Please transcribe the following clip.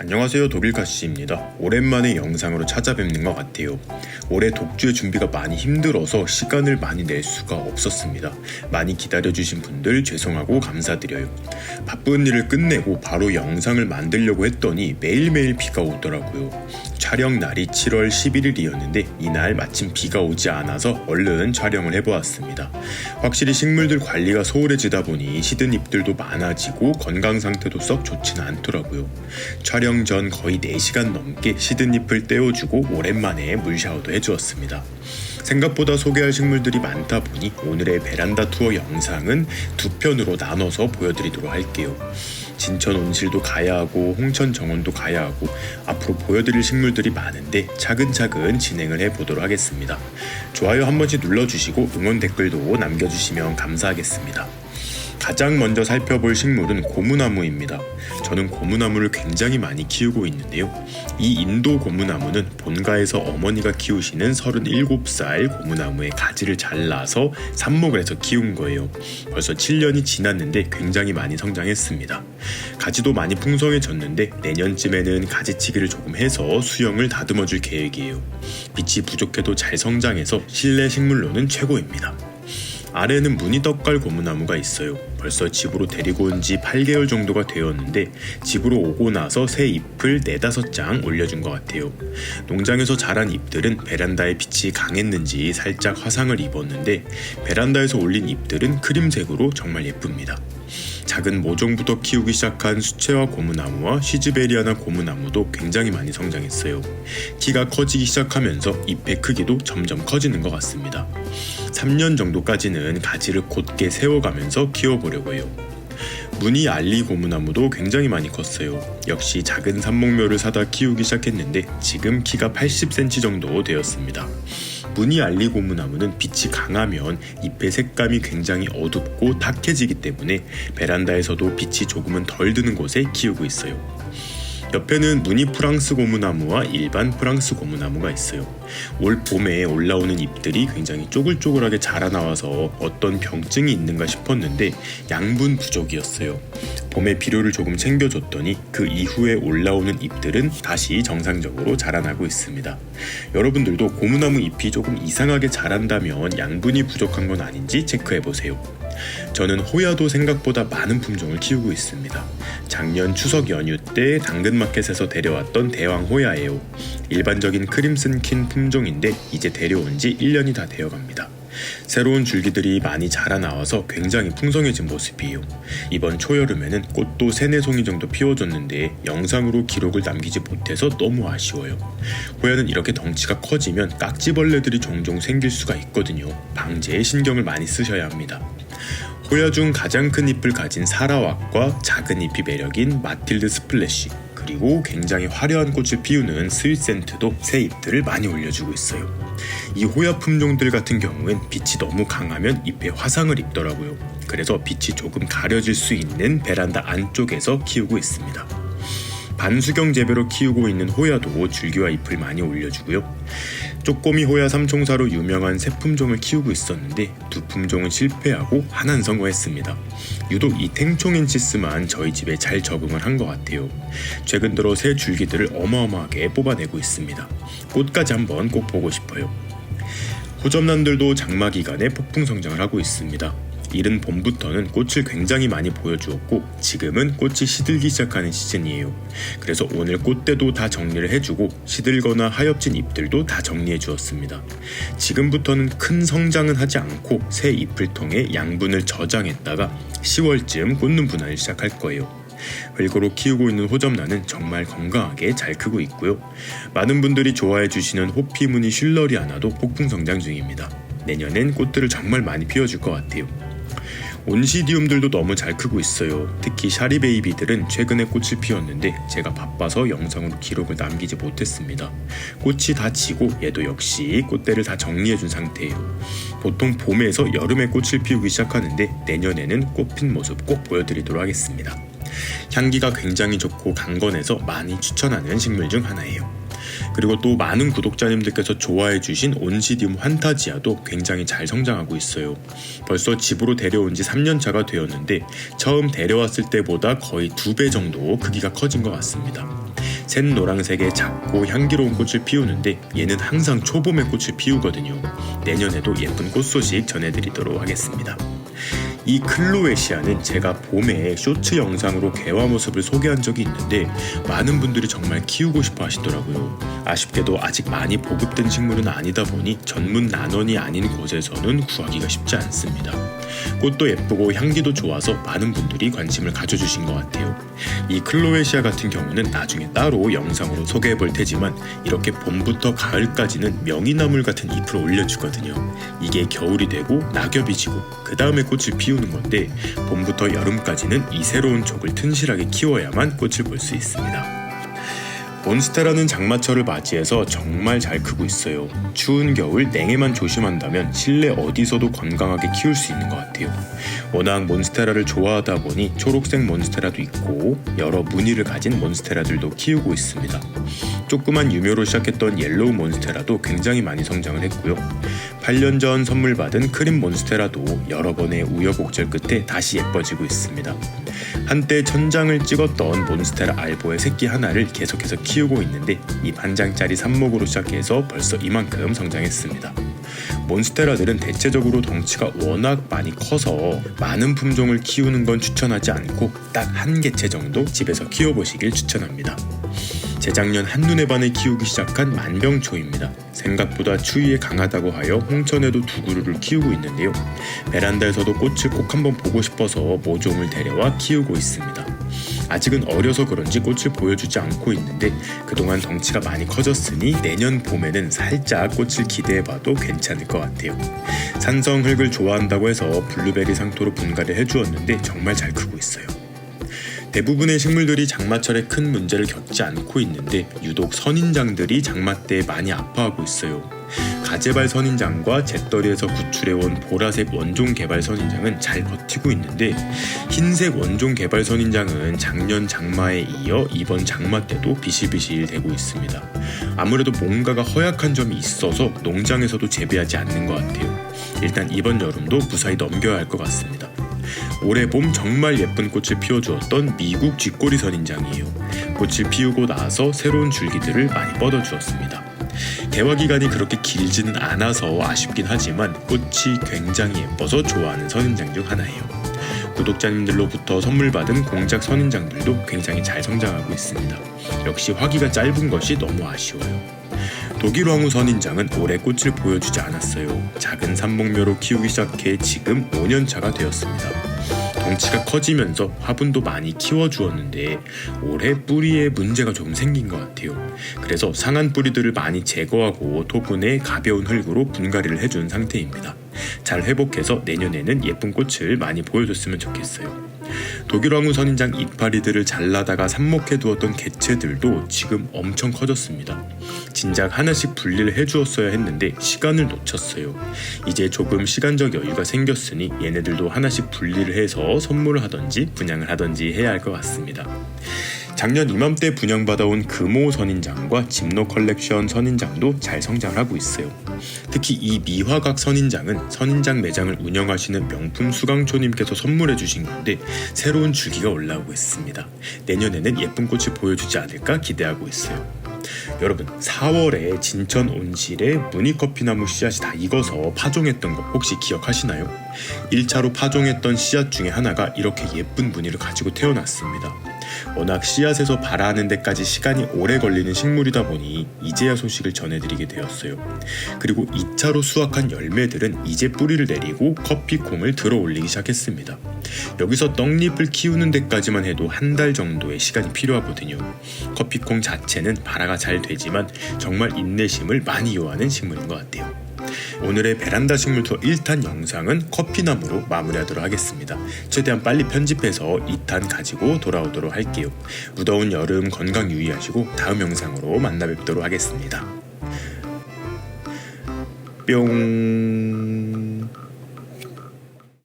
안녕하세요 독일가씨입니다. 오랜만에 영상으로 찾아뵙는 것 같아요. 올해 독주의 준비가 많이 힘들어서 시간을 많이 낼 수가 없었습니다. 많이 기다려주신 분들 죄송하고 감사드려요. 바쁜 일을 끝내고 바로 영상을 만들려고 했더니 매일매일 비가 오더라고요. 촬영 날이 7월 11일이었는데 이날 마침 비가 오지 않아서 얼른 촬영을 해보았습니다. 확실히 식물들 관리가 소홀해지다 보니 시든 잎들도 많아지고 건강 상태도 썩 좋지는 않더라고요. 촬영 전 거의 4시간 넘게 잎을 떼어주고 오랜만에 물 샤워도 해주었습니다. 생각보다 소개할 식물들이 많다 보니 오늘의 베란다 투어 영상은 두 편으로 나눠서 보여드리도록 할게요. 진천 온실도 가야 하고 홍천 정원도 가야 하고 앞으로 보여드릴 식물들이 많은데 차근차근 진행을 해보도록 하겠습니다. 좋아요 한 번씩 눌러주시고 응원 댓글도 남겨주시면 감사하겠습니다. 가장 먼저 살펴볼 식물은 고무나무입니다. 저는 고무나무를 굉장히 많이 키우고 있는데요. 이 인도 고무나무는 본가에서 어머니가 키우시는 37살 고무나무의 가지를 잘라서 삽목을 해서 키운 거예요. 벌써 7년이 지났는데 굉장히 많이 성장했습니다. 가지도 많이 풍성해졌는데 내년쯤에는 가지치기를 조금 해서 수영을 다듬어 줄 계획이에요. 빛이 부족해도 잘 성장해서 실내 식물로는 최고입니다. 아래는 무늬떡갈 고무나무가 있어요. 벌써 집으로 데리고 온 지 8개월 정도가 되었는데 집으로 오고 나서 새 잎을 4, 5장 올려준 것 같아요. 농장에서 자란 잎들은 베란다의 빛이 강했는지 살짝 화상을 입었는데 베란다에서 올린 잎들은 크림색으로 정말 예쁩니다. 작은 모종부터 키우기 시작한 수채화 고무나무와 시즈베리아나 고무나무도 굉장히 많이 성장했어요. 키가 커지기 시작하면서 잎의 크기도 점점 커지는 것 같습니다. 3년 정도까지는 가지를 곧게 세워가면서 키워보려고 해요. 무늬 알리 고무나무도 굉장히 많이 컸어요. 역시 작은 산목묘를 사다 키우기 시작했는데 지금 키가 80cm 정도 되었습니다. 무늬 알리 고무나무는 빛이 강하면 잎의 색감이 굉장히 어둡고 탁해지기 때문에 베란다에서도 빛이 조금은 덜 드는 곳에 키우고 있어요. 옆에는 무늬 프랑스 고무나무와 일반 프랑스 고무나무가 있어요. 올 봄에 올라오는 잎들이 굉장히 쪼글쪼글하게 자라나와서 어떤 병증이 있는가 싶었는데 양분 부족이었어요. 봄에 비료를 조금 챙겨줬더니 그 이후에 올라오는 잎들은 다시 정상적으로 자라나고 있습니다. 여러분들도 고무나무 잎이 조금 이상하게 자란다면 양분이 부족한 건 아닌지 체크해 보세요. 저는 호야도 생각보다 많은 품종을 키우고 있습니다. 작년 추석 연휴 때 당근마켓에서 데려왔던 대왕 호야예요. 일반적인 크림슨 킨 품종인데 이제 데려온 지 1년이 다 되어갑니다. 새로운 줄기들이 많이 자라나와서 굉장히 풍성해진 모습이에요. 이번 초여름에는 꽃도 세네 송이 정도 피워줬는데 영상으로 기록을 남기지 못해서 너무 아쉬워요. 호야는 이렇게 덩치가 커지면 깍지벌레들이 종종 생길 수가 있거든요. 방제에 신경을 많이 쓰셔야 합니다. 호야 중 가장 큰 잎을 가진 사라왁과 작은 잎이 매력인 마틸드 스플래시 그리고 굉장히 화려한 꽃을 피우는 스윗센트도 새 잎들을 많이 올려주고 있어요. 이 호야 품종들 같은 경우엔 빛이 너무 강하면 잎에 화상을 입더라고요. 그래서 빛이 조금 가려질 수 있는 베란다 안쪽에서 키우고 있습니다. 반수경 재배로 키우고 있는 호야도 줄기와 잎을 많이 올려주고요. 쪼꼬미 호야 삼총사로 유명한 새 품종을 키우고 있었는데 두 품종은 실패하고 하나는 성공했습니다. 유독 이 탱총인치스만 저희 집에 잘 적응을 한 것 같아요. 최근 들어 새 줄기들을 어마어마하게 뽑아내고 있습니다. 꽃까지 한번 꼭 보고 싶어요. 호접란들도 장마 기간에 폭풍 성장을 하고 있습니다. 이른 봄부터는 꽃을 굉장히 많이 보여주었고 지금은 꽃이 시들기 시작하는 시즌이에요. 그래서 오늘 꽃대도 다 정리를 해주고 시들거나 하엽진 잎들도 다 정리해 주었습니다. 지금부터는 큰 성장은 하지 않고 새 잎을 통해 양분을 저장했다가 10월쯤 꽂는 분할을 시작할 거예요. vel고로 키우고 있는 호접란은 정말 건강하게 잘 크고 있고요. 많은 분들이 좋아해 주시는 호피무늬 슐러리아나도 폭풍 성장 중입니다. 내년엔 꽃들을 정말 많이 피워줄 것 같아요. 온시디움들도 너무 잘 크고 있어요. 특히 샤리베이비들은 최근에 꽃을 피웠는데 제가 바빠서 영상으로 기록을 남기지 못했습니다. 꽃이 다 지고 얘도 역시 꽃대를 다 정리해준 상태예요. 보통 봄에서 여름에 꽃을 피우기 시작하는데 내년에는 꽃핀 모습 꼭 보여드리도록 하겠습니다. 향기가 굉장히 좋고 강건해서 많이 추천하는 식물 중 하나예요. 그리고 또 많은 구독자님들께서 좋아해 주신 온시디움 환타지아도 굉장히 잘 성장하고 있어요. 벌써 집으로 데려온 지 3년차가 되었는데 처음 데려왔을 때보다 거의 두배 정도 크기가 커진 것 같습니다. 샛노랑색의 작고 향기로운 꽃을 피우는데 얘는 항상 초봄에 꽃을 피우거든요. 내년에도 예쁜 꽃 소식 전해드리도록 하겠습니다. 이 클로에시아는 제가 봄에 쇼츠 영상으로 개화 모습을 소개한 적이 있는데 많은 분들이 정말 키우고 싶어 하시더라고요. 아쉽게도 아직 많이 보급된 식물은 아니다 보니 전문 난원이 아닌 곳에서는 구하기가 쉽지 않습니다. 꽃도 예쁘고 향기도 좋아서 많은 분들이 관심을 가져주신 것 같아요. 이 클로에시아 같은 경우는 나중에 따로 영상으로 소개해 볼 테지만 이렇게 봄부터 가을까지는 명이나물 같은 잎을 올려주거든요. 이게 겨울이 되고 낙엽이 지고 그 다음에 꽃을 피우는 건데 봄부터 여름까지는 이 새로운 족을 튼실하게 키워야만 꽃을 볼 수 있습니다. 몬스테라는 장마철을 맞이해서 정말 잘 크고 있어요. 추운 겨울 냉해만 조심한다면 실내 어디서도 건강하게 키울 수 있는 것 같아요. 워낙 몬스테라를 좋아하다 보니 초록색 몬스테라도 있고 여러 무늬를 가진 몬스테라들도 키우고 있습니다. 조그만 유묘로 시작했던 옐로우 몬스테라도 굉장히 많이 성장을 했고요. 8년 전 선물 받은 크림 몬스테라도 여러 번의 우여곡절 끝에 다시 예뻐지고 있습니다. 한때 천장을 찍었던 몬스테라 알보의 새끼 하나를 계속해서 키우고 있는데 이 반장짜리 삽목으로 시작해서 벌써 이만큼 성장했습니다. 몬스테라들은 대체적으로 덩치가 워낙 많이 커서 많은 품종을 키우는 건 추천하지 않고 딱 한 개체 정도 집에서 키워보시길 추천합니다. 재작년 한눈에 반해 키우기 시작한 만병초입니다. 생각보다 추위에 강하다고 하여 홍천에도 두 그루를 키우고 있는데요. 베란다에서도 꽃을 꼭 한번 보고 싶어서 모종을 데려와 키우고 있습니다. 아직은 어려서 그런지 꽃을 보여주지 않고 있는데 그동안 덩치가 많이 커졌으니 내년 봄에는 살짝 꽃을 기대해봐도 괜찮을 것 같아요. 산성 흙을 좋아한다고 해서 블루베리 상토로 분갈이 해주었는데 정말 잘 크고 있어요. 대부분의 식물들이 장마철에 큰 문제를 겪지 않고 있는데 유독 선인장들이 장마 때 많이 아파하고 있어요. 가재발 선인장과 잿더리에서 구출해온 보라색 원종 개발 선인장은 잘 버티고 있는데 흰색 원종 개발 선인장은 작년 장마에 이어 이번 장마 때도 비실비실 되고 있습니다. 아무래도 뭔가가 허약한 점이 있어서 농장에서도 재배하지 않는 것 같아요. 일단 이번 여름도 무사히 넘겨야 할 것 같습니다. 올해 봄 정말 예쁜 꽃을 피워주었던 미국 쥐꼬리 선인장이에요. 꽃을 피우고 나서 새로운 줄기들을 많이 뻗어주었습니다. 개화 기간이 그렇게 길지는 않아서 아쉽긴 하지만 꽃이 굉장히 예뻐서 좋아하는 선인장 중 하나예요. 구독자님들로부터 선물 받은 공작 선인장들도 굉장히 잘 성장하고 있습니다. 역시 화기가 짧은 것이 너무 아쉬워요. 독일 황후 선인장은 올해 꽃을 보여주지 않았어요. 작은 삼목묘로 키우기 시작해 지금 5년 차가 되었습니다. 덩치가 커지면서 화분도 많이 키워주었는데 올해 뿌리에 문제가 좀 생긴 것 같아요. 그래서 상한 뿌리들을 많이 제거하고 토분에 가벼운 흙으로 분갈이를 해준 상태입니다. 잘 회복해서 내년에는 예쁜 꽃을 많이 보여줬으면 좋겠어요. 독일 왕후 선인장 이파리들을 잘라다가 삽목해 두었던 개체들도 지금 엄청 커졌습니다. 진작 하나씩 분리를 해주었어야 했는데 시간을 놓쳤어요. 이제 조금 시간적 여유가 생겼으니 얘네들도 하나씩 분리를 해서 선물을 하던지 분양을 하던지 해야 할 것 같습니다. 작년 이맘때 분양받아온 금호 선인장과 집노 컬렉션 선인장도 잘 성장하고 있어요. 특히 이 미화각 선인장은 선인장 매장을 운영하시는 명품 수강초님께서 선물해 주신 건데 새로운 줄기가 올라오고 있습니다. 내년에는 예쁜 꽃을 보여주지 않을까 기대하고 있어요. 여러분 4월에 진천 온실에 무늬커피나무 씨앗이 다 익어서 파종했던 거 혹시 기억하시나요? 1차로 파종했던 씨앗 중에 하나가 이렇게 예쁜 무늬를 가지고 태어났습니다. 워낙 씨앗에서 발아하는 데까지 시간이 오래 걸리는 식물이다 보니 이제야 소식을 전해드리게 되었어요. 그리고 2차로 수확한 열매들은 이제 뿌리를 내리고 커피콩을 들어 올리기 시작했습니다. 여기서 떡잎을 키우는 데까지만 해도 한 달 정도의 시간이 필요하거든요. 커피콩 자체는 발아가 잘 되지만 정말 인내심을 많이 요하는 식물인 것 같아요. 오늘의 베란다 식물 투어 1탄 영상은 커피나무로 마무리하도록 하겠습니다. 최대한 빨리 편집해서 2탄 가지고 돌아오도록 할게요. 무더운 여름 건강 유의하시고 다음 영상으로 만나 뵙도록 하겠습니다. 뿅